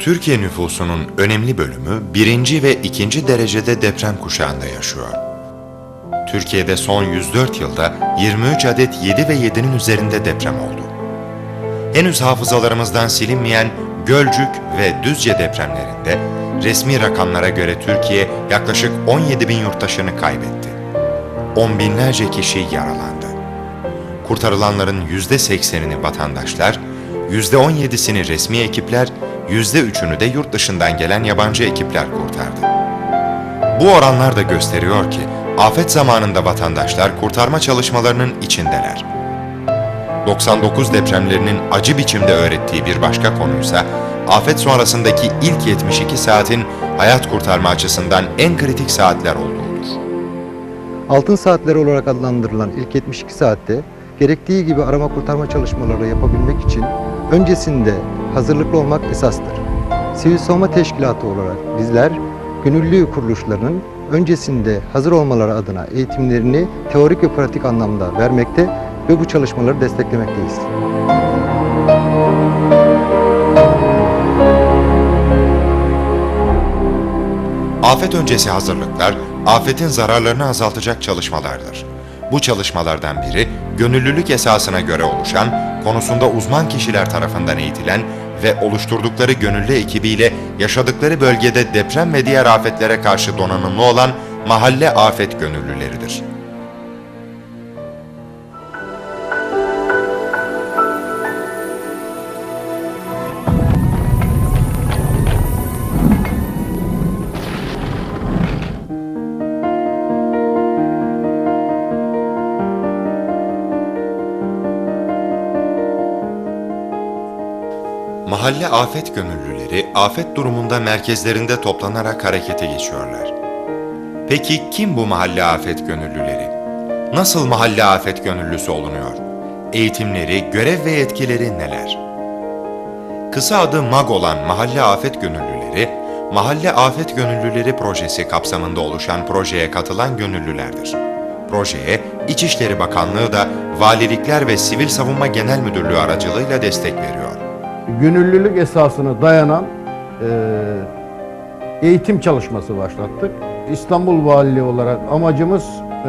Türkiye nüfusunun önemli bölümü birinci ve ikinci derecede deprem kuşağında yaşıyor. Türkiye'de son 104 yılda 23 adet 7 ve 7'nin üzerinde deprem oldu. Henüz hafızalarımızdan silinmeyen Gölcük ve Düzce depremlerinde resmi rakamlara göre Türkiye yaklaşık 17 bin yurttaşını kaybetti. On binlerce kişi yaralandı. Kurtarılanların %80'ini vatandaşlar, %17'sini resmi ekipler, %3'ünü de yurt dışından gelen yabancı ekipler kurtardı. Bu oranlar da gösteriyor ki afet zamanında vatandaşlar kurtarma çalışmalarının içindeler. 99 depremlerinin acı biçimde öğrettiği bir başka konuysa afet sonrasındaki ilk 72 saatin hayat kurtarma açısından en kritik saatler olduğudur. Altın saatleri olarak adlandırılan ilk 72 saatte gerektiği gibi arama kurtarma çalışmaları yapabilmek için öncesinde hazırlıklı olmak esastır. Sivil Savunma Teşkilatı olarak bizler gönüllü kuruluşlarının öncesinde hazır olmaları adına eğitimlerini teorik ve pratik anlamda vermekte ve bu çalışmaları desteklemekteyiz. Afet öncesi hazırlıklar, afetin zararlarını azaltacak çalışmalardır. Bu çalışmalardan biri, gönüllülük esasına göre oluşan, konusunda uzman kişiler tarafından eğitilen ve oluşturdukları gönüllü ekibiyle yaşadıkları bölgede deprem ve diğer afetlere karşı donanımlı olan mahalle afet gönüllüleridir. Mahalle afet gönüllüleri afet durumunda merkezlerinde toplanarak harekete geçiyorlar. Peki kim bu mahalle afet gönüllüleri? Nasıl mahalle afet gönüllüsü olunuyor? Eğitimleri, görev ve yetkileri neler? Kısa adı MAG olan Mahalle Afet Gönüllüleri, Mahalle Afet Gönüllüleri projesi kapsamında oluşan projeye katılan gönüllülerdir. Projeye İçişleri Bakanlığı da Valilikler ve Sivil Savunma Genel Müdürlüğü aracılığıyla destek veriyor. Gönüllülük esasına dayanan e, eğitim çalışması başlattık. İstanbul Valiliği olarak amacımız e,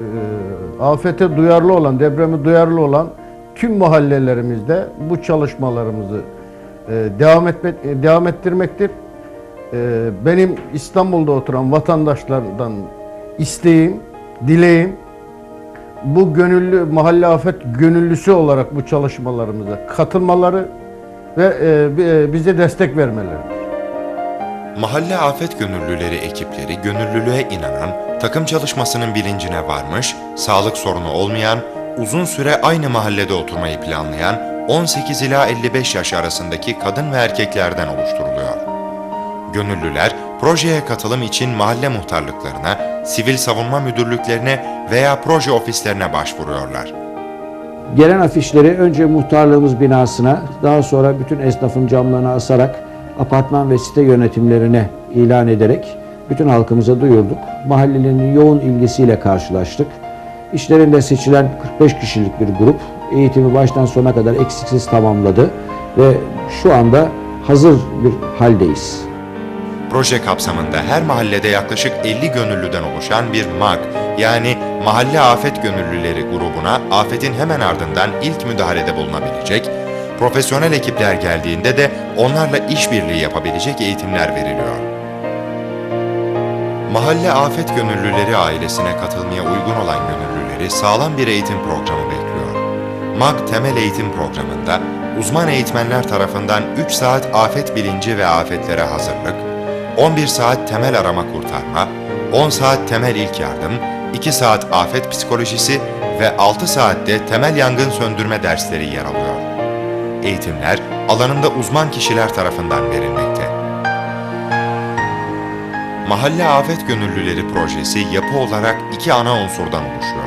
e, afete duyarlı olan, depreme duyarlı olan tüm mahallelerimizde bu çalışmalarımızı e, devam etme, e, devam ettirmektir. E, benim İstanbul'da oturan vatandaşlardan isteğim, dileğim bu gönüllü mahalle afet gönüllüsü olarak bu çalışmalarımıza katılmaları ve e, e, bize destek vermeleridir. Mahalle afet gönüllüleri ekipleri gönüllülüğe inanan, takım çalışmasının bilincine varmış, sağlık sorunu olmayan, uzun süre aynı mahallede oturmayı planlayan 18 ila 55 yaş arasındaki kadın ve erkeklerden oluşturuluyor. Gönüllüler projeye katılım için mahalle muhtarlıklarına, sivil savunma müdürlüklerine veya proje ofislerine başvuruyorlar. Gelen afişleri önce muhtarlığımız binasına, daha sonra bütün esnafın camlarına asarak apartman ve site yönetimlerine ilan ederek bütün halkımıza duyurduk. Mahallelerin yoğun ilgisiyle karşılaştık. İşlerinde seçilen 45 kişilik bir grup eğitimi baştan sona kadar eksiksiz tamamladı ve şu anda hazır bir haldeyiz. Proje kapsamında her mahallede yaklaşık 50 gönüllüden oluşan bir MAG yani Mahalle Afet Gönüllüleri grubuna afetin hemen ardından ilk müdahalede bulunabilecek, profesyonel ekipler geldiğinde de onlarla işbirliği yapabilecek eğitimler veriliyor. Mahalle Afet Gönüllüleri ailesine katılmaya uygun olan gönüllüleri sağlam bir eğitim programı bekliyor. MAG temel eğitim programında uzman eğitmenler tarafından 3 saat afet bilinci ve afetlere hazırlık, 11 saat temel arama kurtarma, 10 saat temel ilk yardım, 2 saat afet psikolojisi ve 6 saatte temel yangın söndürme dersleri yer alıyor. Eğitimler alanında uzman kişiler tarafından verilmekte. Mahalle Afet Gönüllüleri projesi yapı olarak iki ana unsurdan oluşuyor.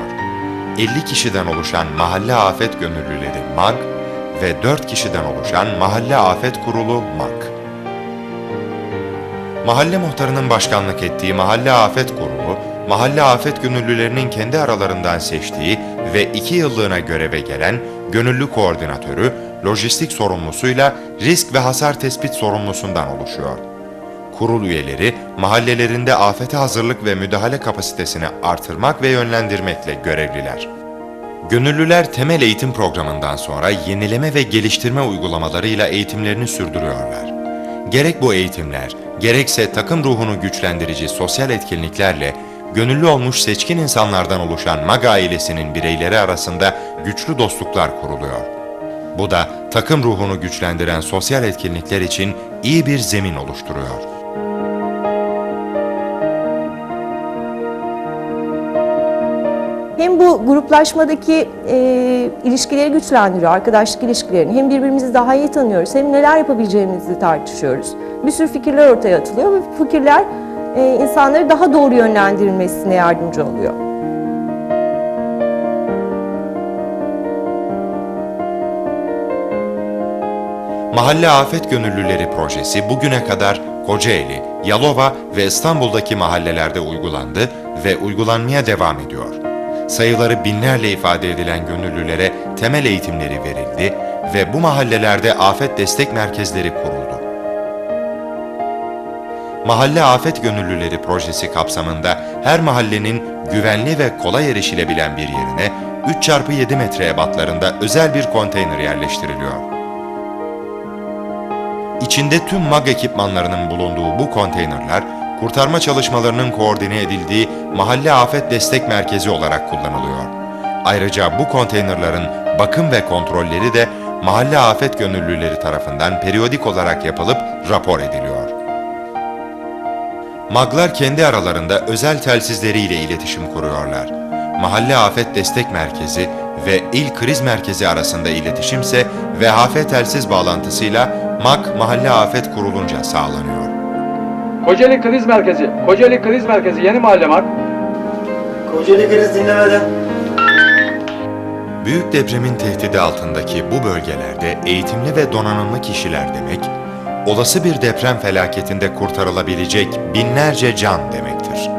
50 kişiden oluşan Mahalle Afet Gönüllüleri MAG ve 4 kişiden oluşan Mahalle Afet Kurulu MAG. Mahalle muhtarının başkanlık ettiği Mahalle Afet Kurulu, mahalle afet gönüllülerinin kendi aralarından seçtiği ve iki yıllığına göreve gelen gönüllü koordinatörü, lojistik sorumlusuyla risk ve hasar tespit sorumlusundan oluşuyor. Kurul üyeleri mahallelerinde afete hazırlık ve müdahale kapasitesini artırmak ve yönlendirmekle görevliler. Gönüllüler temel eğitim programından sonra yenileme ve geliştirme uygulamalarıyla eğitimlerini sürdürüyorlar. Gerek bu eğitimler, gerekse takım ruhunu güçlendirici sosyal etkinliklerle gönüllü olmuş seçkin insanlardan oluşan MAG ailesinin bireyleri arasında güçlü dostluklar kuruluyor. Bu da takım ruhunu güçlendiren sosyal etkinlikler için iyi bir zemin oluşturuyor. Hem bu gruplaşmadaki e, ilişkileri güçlendiriyor, arkadaşlık ilişkilerini. Hem birbirimizi daha iyi tanıyoruz, hem neler yapabileceğimizi tartışıyoruz. Bir sürü fikirler ortaya atılıyor ve fikirler e, insanları daha doğru yönlendirilmesine yardımcı oluyor. Mahalle Afet Gönüllüleri projesi bugüne kadar Kocaeli, Yalova ve İstanbul'daki mahallelerde uygulandı ve uygulanmaya devam ediyor. Sayıları binlerle ifade edilen gönüllülere temel eğitimleri verildi ve bu mahallelerde afet destek merkezleri kuruldu. Mahalle Afet Gönüllüleri projesi kapsamında her mahallenin güvenli ve kolay erişilebilen bir yerine 3x7 metre ebatlarında özel bir konteyner yerleştiriliyor. İçinde tüm MAG ekipmanlarının bulunduğu bu konteynerler, kurtarma çalışmalarının koordine edildiği Mahalle Afet Destek Merkezi olarak kullanılıyor. Ayrıca bu konteynerların bakım ve kontrolleri de Mahalle Afet Gönüllüleri tarafından periyodik olarak yapılıp rapor ediliyor. MAG'lar kendi aralarında özel telsizleriyle iletişim kuruyorlar. Mahalle Afet Destek Merkezi ve İl Kriz Merkezi arasında iletişimse VHF telsiz bağlantısıyla MAG Mahalle Afet kurulunca sağlanıyor. Kocaeli Kriz Merkezi, Kocaeli Kriz Merkezi yeni mahalle mak. Kocaeli kriz dinlemeden. Büyük depremin tehdidi altındaki bu bölgelerde eğitimli ve donanımlı kişiler demek, olası bir deprem felaketinde kurtarılabilecek binlerce can demektir.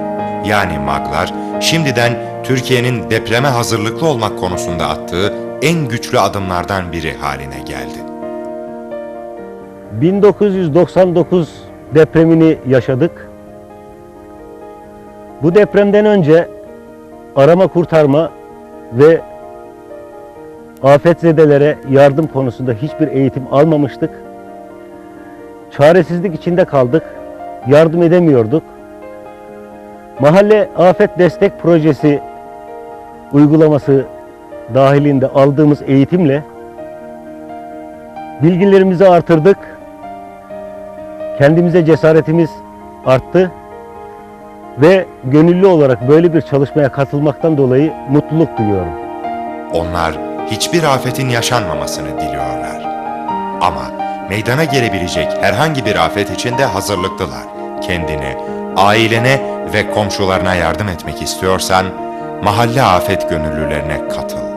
Yani MAG'lar şimdiden Türkiye'nin depreme hazırlıklı olmak konusunda attığı en güçlü adımlardan biri haline geldi. 1999 depremini yaşadık. Bu depremden önce arama kurtarma ve afetzedelere yardım konusunda hiçbir eğitim almamıştık. Çaresizlik içinde kaldık. Yardım edemiyorduk. Mahalle Afet Destek Projesi uygulaması dahilinde aldığımız eğitimle bilgilerimizi artırdık. Kendimize cesaretimiz arttı ve gönüllü olarak böyle bir çalışmaya katılmaktan dolayı mutluluk duyuyorum. Onlar hiçbir afetin yaşanmamasını diliyorlar. Ama meydana gelebilecek herhangi bir afet için de hazırlıklılar. Kendine, ailene ve komşularına yardım etmek istiyorsan mahalle afet gönüllülerine katıl.